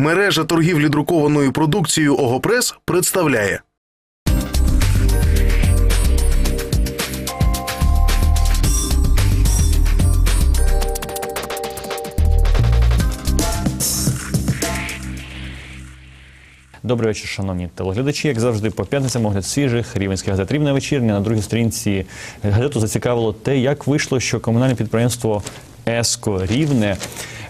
Мережа торгівлі друкованою продукцією Огопрес представляє. Добрий вечір, шановні телеглядачі. Як завжди, по п'ятницям огляд свіжих рівенських газет «Рівне вечірня. На другій сторінці газету зацікавило те, як вийшло, що комунальне підприємство Еско Рівне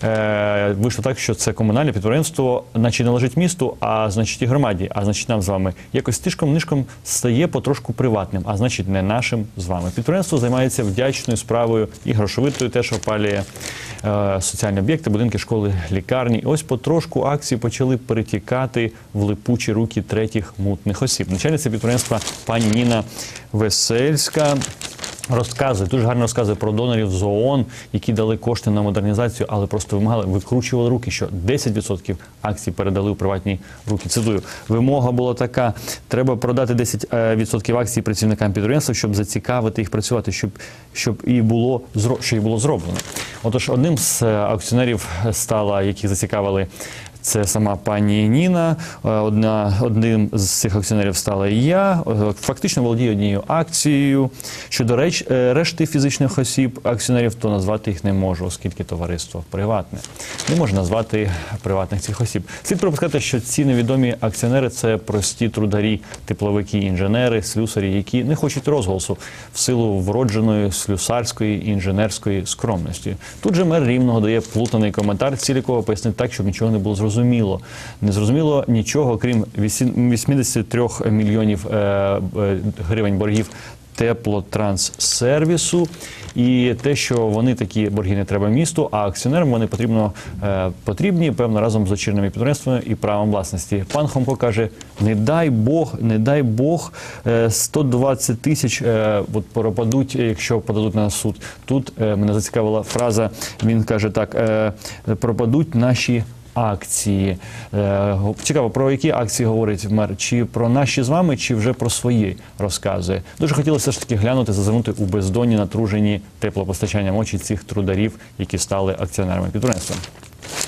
е, вийшло так, що це комунальне підприємство, наче належить місту, а значить і громаді. А значить, нам з вами якось тишком нишком стає потрошку приватним, а значить, не нашим з вами. Підприємство займається вдячною справою і грошовитою, теж опалює е, соціальні об'єкти, будинки, школи, лікарні. Ось потрошку акції почали перетікати в липучі руки третіх мутних осіб. Начальниця підприємства пані Ніна Весельська. Розказує, дуже гарно розказує про донорів з ООН, які дали кошти на модернізацію, але просто вимагали, викручували руки, що 10% акцій передали у приватні руки. Цитую, вимога була така: треба продати 10% акцій працівникам підприємства, щоб зацікавити їх працювати, щоб, щоб і було що і було зроблено. Отож, одним з е, акціонерів стала, які зацікавили. Це сама пані Ніна. Е, Одна одним з цих акціонерів стала і я. Е, Фактично володію однією акцією. Щодо реч, е, решти фізичних осіб, акціонерів, то назвати їх не можу, оскільки товариство приватне. Не можу назвати приватних цих осіб. Слід пропускати, що ці невідомі акціонери це прості трударі, тепловики, інженери, слюсарі, які не хочуть розголосу в силу вродженої слюсарської інженерської скромності. Тут же мер рівного дає плутаний коментар, ціль якого пояснить так, щоб нічого не було зрозуміло. Не зрозуміло нічого, крім вісім- 83 мільйонів е, е, гривень боргів теплотранссервісу і те, що вони такі борги не треба місту, а акціонерам вони потрібно е, потрібні певно разом з дочірними підприємствами і правом власності. Пан Хомко каже: не дай Бог, не дай Бог, е, 120 тисяч е, от пропадуть, якщо подадуть на суд. Тут мене зацікавила фраза. Він каже так: пропадуть наші. Акції Е, цікаво, про які акції говорить мер? Чи про наші з вами, чи вже про свої розказує? Дуже хотілося ж таки глянути, зазирнути у бездонні натружені теплопостачанням очі цих трударів, які стали акціонерами підприємства.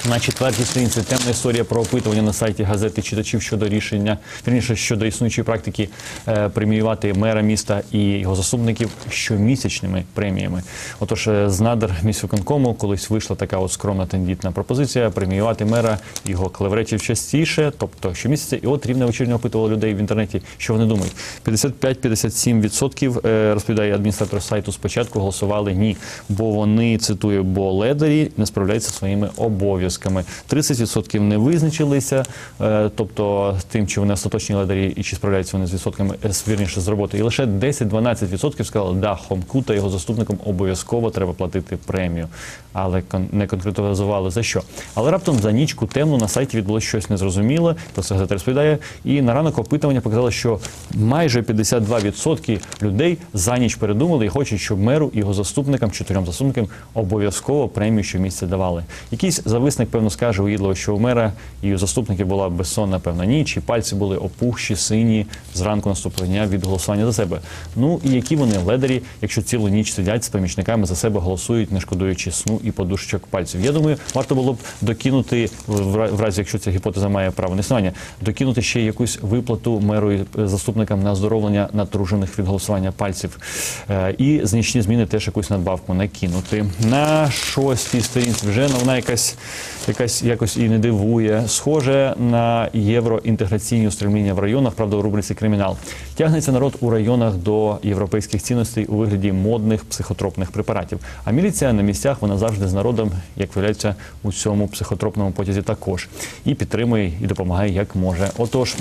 На четвертій сторінці темна історія про опитування на сайті газети читачів щодо рішення, вірніше щодо існуючої практики е, преміювати мера міста і його заступників щомісячними преміями. Отож, е, з надр міськвиконкому колись вийшла така от скромна тендітна пропозиція преміювати мера його клевретів частіше, тобто щомісяця. І от рівне вечірньо опитували людей в інтернеті, що вони думають. 55-57% е, розповідає адміністратор сайту. Спочатку голосували ні, бо вони цитую, бо ледарі не справляються своїми обов'язками. 30% не визначилися, е, тобто тим, чи вони остаточні ледарі і чи справляються вони з відсотками е, вірніше з роботи. І лише 10-12% сказали, да, Хомку та його заступникам обов'язково треба платити премію, але не конкретизували за що. Але раптом за нічку темну на сайті відбулося щось незрозуміле. Про це газета розповідає. І на ранок опитування показало, що майже 52% людей за ніч передумали і хочуть, щоб меру і його заступникам, чотирьом заступникам, обов'язково премію щомісяця давали. Якийсь зависник, певно, скаже уїдливо, що у мера і у заступників була безсонна певна ніч, і пальці були опухші, сині зранку наступного дня від голосування за себе. Ну і які вони ледарі, якщо цілу ніч сидять з помічниками за себе голосують, не шкодуючи сну і подушечок пальців. Я думаю, варто було б докинути в разі, якщо ця гіпотеза має право існування, докинути ще якусь виплату меру і е, заступникам на оздоровлення натружених від голосування пальців. Е, І значні зміни теж якусь надбавку накинути. На шостій сторінці вже вона якась, якась якось і не дивує. Схоже на євроінтеграційні устремління в районах, правда, у рубриці кримінал. Тягнеться народ у районах до європейських цінностей у вигляді модних психотропних препаратів. А міліція на місцях вона завжди з народом, як виявляється, у цьому психотропному потязі також і підтримує і допомагає як може. Отож.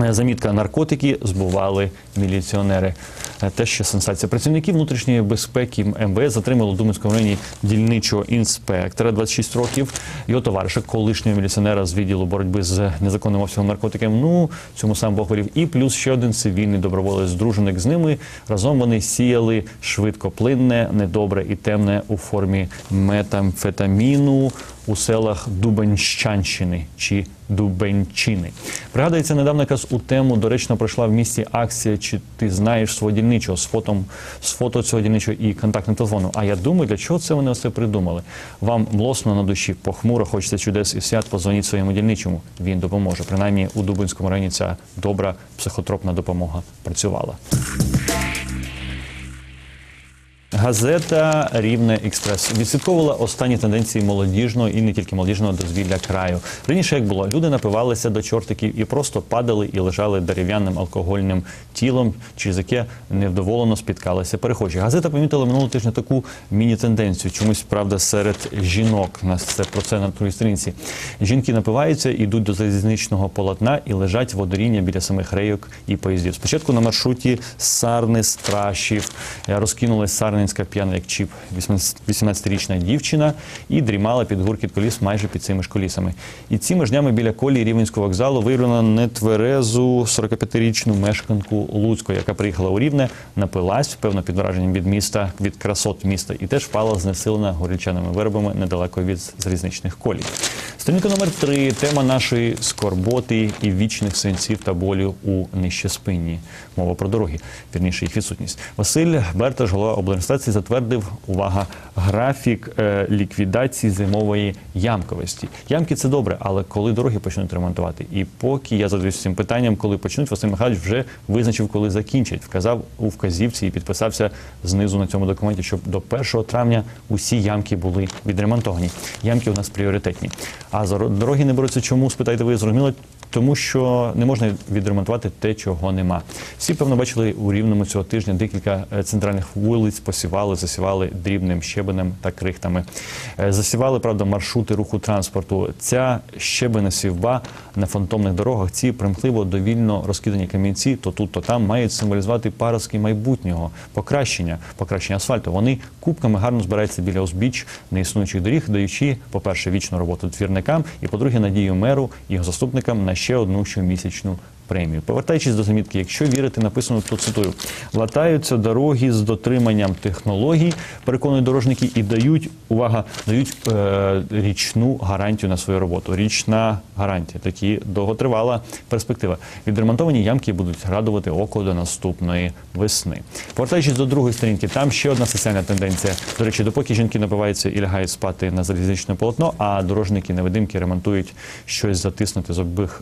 Е, Замітка наркотики збували міліціонери. Е, Те ще сенсація. Працівників внутрішньої безпеки МВС затримали у Думанському районі дільничого інспектора 26 років. Його товариша, колишнього міліціонера з відділу боротьби з незаконним обсягом наркотиків. Ну цьому сам Бог волів. І плюс ще один цивільний доброволець друженик з ними. Разом вони сіяли швидкоплинне, недобре і темне у формі метамфетаміну у селах Дубенщанщини чи Дубенчини. Пригадується, недавно якраз у тему доречно пройшла в місті акція Чи ти знаєш свого дільничого? з фотом, з фото цього дільничого і контактним телефоном. А я думаю, для чого це вони це придумали? Вам млосно на душі, похмуро, хочеться чудес і свят, позвоніть своєму дільничому. Він допоможе. Принаймні у Дубинському районі ця добра психотропна допомога працювала. Газета Рівне Експрес відслідковувала останні тенденції молодіжного і не тільки молодіжного дозвілля краю. Раніше як було, люди напивалися до чортиків і просто падали і лежали дерев'яним алкогольним тілом, через яке невдоволено спіткалися перехожі. Газета помітила минулого тижня таку міні-тенденцію. Чомусь правда серед жінок. Нас це про це на другій сторінці. Жінки напиваються, йдуть до залізничного полотна і лежать водоріння біля самих рейок і поїздів. Спочатку на маршруті Сарни Страшів розкинулась Сарненська п'яна як чіп 18-річна дівчина і дрімала під гуркіт коліс майже під цими ж колісами. І цими ж днями біля колії Рівненського вокзалу виявлено нетверезу 45-річну мешканку Луцького, яка приїхала у Рівне, напилась, певно, під враженням від міста, від красот міста, і теж впала знесилена горільчаними виробами недалеко від залізничних колій. Сторінка номер три тема нашої скорботи і вічних сенсів та болю у нижчеспинні. Мова про дороги, вірніше їх відсутність. Василь Берташ, голова облдержадміністрації, затвердив увага графік е, ліквідації зимової ямковості. Ямки це добре, але коли дороги почнуть ремонтувати? І поки я задаюся цим питанням, коли почнуть, Василь Михайлович вже визначив, коли закінчать. Вказав у вказівці і підписався знизу на цьому документі, щоб до 1 травня усі ямки були відремонтовані. Ямки у нас пріоритетні. А за дороги не беруться чому? Спитайте ви зрозуміло. Тому що не можна відремонтувати те, чого нема. Всі певно бачили у рівному цього тижня декілька е, центральних вулиць, посівали, засівали дрібним щебенем та крихтами. Е, Засівали, правда, маршрути руху транспорту. Ця щебена сівба на фантомних дорогах, ці примхливо довільно розкидані камінці, то тут, то там мають символізувати паростки майбутнього, покращення, покращення асфальту. Вони кубками гарно збираються біля узбіч неіснуючих доріг, даючи, по-перше, вічну роботу двірникам, і по-друге, надію меру і його заступникам на ще одну щомісячну премію. Повертаючись до замітки, якщо вірити написано, то цитую, латаються дороги з дотриманням технологій, переконують дорожники і дають увага, дають е, річну гарантію на свою роботу. Річна гарантія, такі довготривала перспектива. Відремонтовані ямки будуть радувати око до наступної весни. Повертаючись до другої сторінки, там ще одна соціальна тенденція. До речі, допоки жінки напиваються і лягають спати на залізничне полотно, а дорожники невидимки ремонтують щось затиснути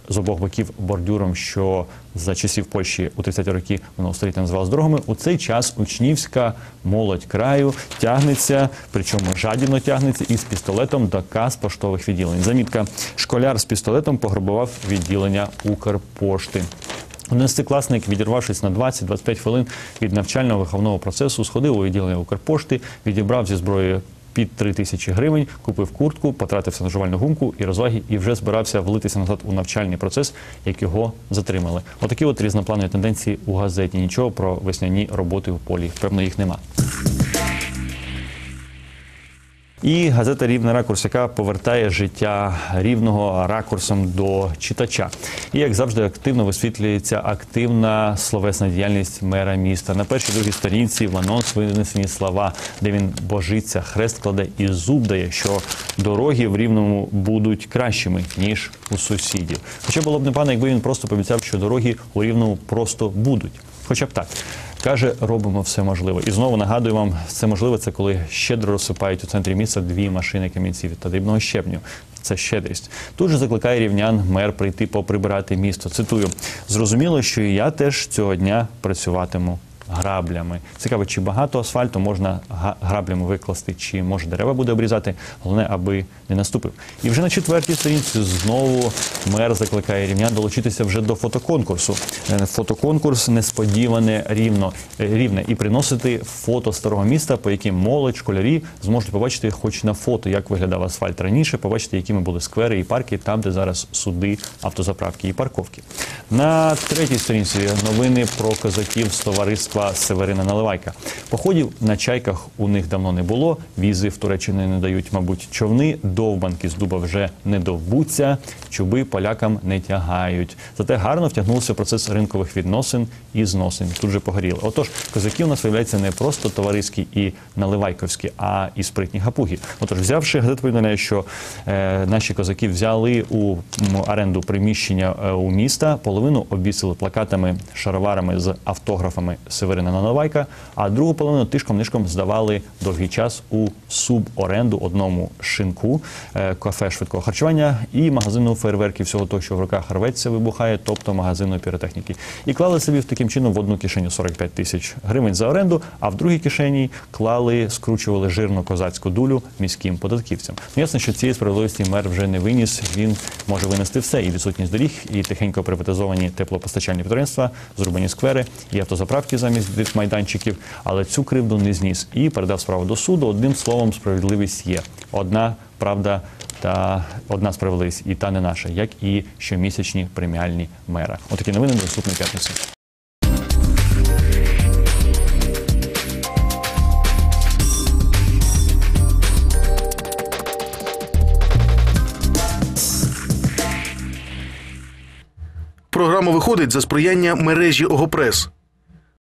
з обох боків бордюром, що за часів Польщі у 30-ті роки воно століття називалось дорогами. У цей час учнівська молодь краю тягнеться, причому жадібно тягнеться із пістолетом до кас поштових відділень. Замітка школяр з пістолетом пограбував відділення Укрпошти. Одинадцятикласник, відірвавшись на 20-25 хвилин від навчального виховного процесу, сходив у відділення Укрпошти, відібрав зі зброєю під 3 тисячі гривень, купив куртку, потратився на жувальну гумку і розваги, і вже збирався влитися назад у навчальний процес, як його затримали. Отакі от різнопланові тенденції у газеті. Нічого про весняні роботи в полі. Певно, їх нема. І газета Рівний ракурс, яка повертає життя рівного ракурсом до читача. І як завжди, активно висвітлюється активна словесна діяльність мера міста. На першій другій сторінці в анонс винесені слова, де він божиться, хрест кладе і зуб дає, що дороги в рівному будуть кращими ніж у сусідів. Хоча було б непогано, якби він просто пообіцяв, що дороги у рівному просто будуть. Хоча б так. Каже, робимо все можливе. І знову нагадую вам, це можливе, це коли щедро розсипають у центрі міста дві машини камінців та дрібного щебню. Це щедрість. Тут же закликає рівнян мер прийти поприбирати місто. Цитую: зрозуміло, що і я теж цього дня працюватиму граблями. Цікаво, чи багато асфальту можна граблями викласти, чи може дерева буде обрізати. Головне, аби не наступив. І вже на четвертій сторінці знову мер закликає рівнян долучитися вже до фотоконкурсу. Е, Фотоконкурс несподіване рівно е, рівне і приносити фото старого міста, по яким молодь, школярі зможуть побачити, хоч на фото, як виглядав асфальт раніше, побачити, якими були сквери і парки, там, де зараз суди, автозаправки і парковки. На третій сторінці новини про козаків з товариства Северина Наливайка. Походів на чайках у них давно не було. Візи в Туреччини не дають, мабуть, човни. Довбанки з дуба вже не довбуться, чуби полякам не тягають. Зате гарно втягнувся процес ринкових відносин і зносин. Тут же погоріли. Отож, козаки у нас виявляються не просто товариські і наливайковські, а і спритні гапуги. Отож, взявши газету, повідомляє, що е, наші козаки взяли у оренду приміщення е, у міста, половину обісили плакатами, шароварами з автографами Северина Наливайка, а другу половину тишком-нишком здавали довгий час у суборенду одному шинку, е, кафе швидкого харчування і магазину фейерверків, всього того, що в руках рветься, вибухає, тобто магазину піротехніки. І клали собі в таким чином в одну кишеню 45 тисяч гривень за оренду, а в другій кишені клали, скручували жирну козацьку дулю міським податківцям. Ну, ясно, що цієї справедливості мер вже не виніс. Він може винести все і відсутність доріг, і тихенько приватизовані теплопостачальні підприємства, зрубані сквери і автозаправки замість майданчиків. Але цю кривду не зніс і передав справу до суду. Одним словом, справедливість є. Одна правда та одна справедливість, і та не наша, як і щомісячні преміальні мера. Отакі новини до наступної п'ятниці. Програма виходить за сприяння мережі Огопрес.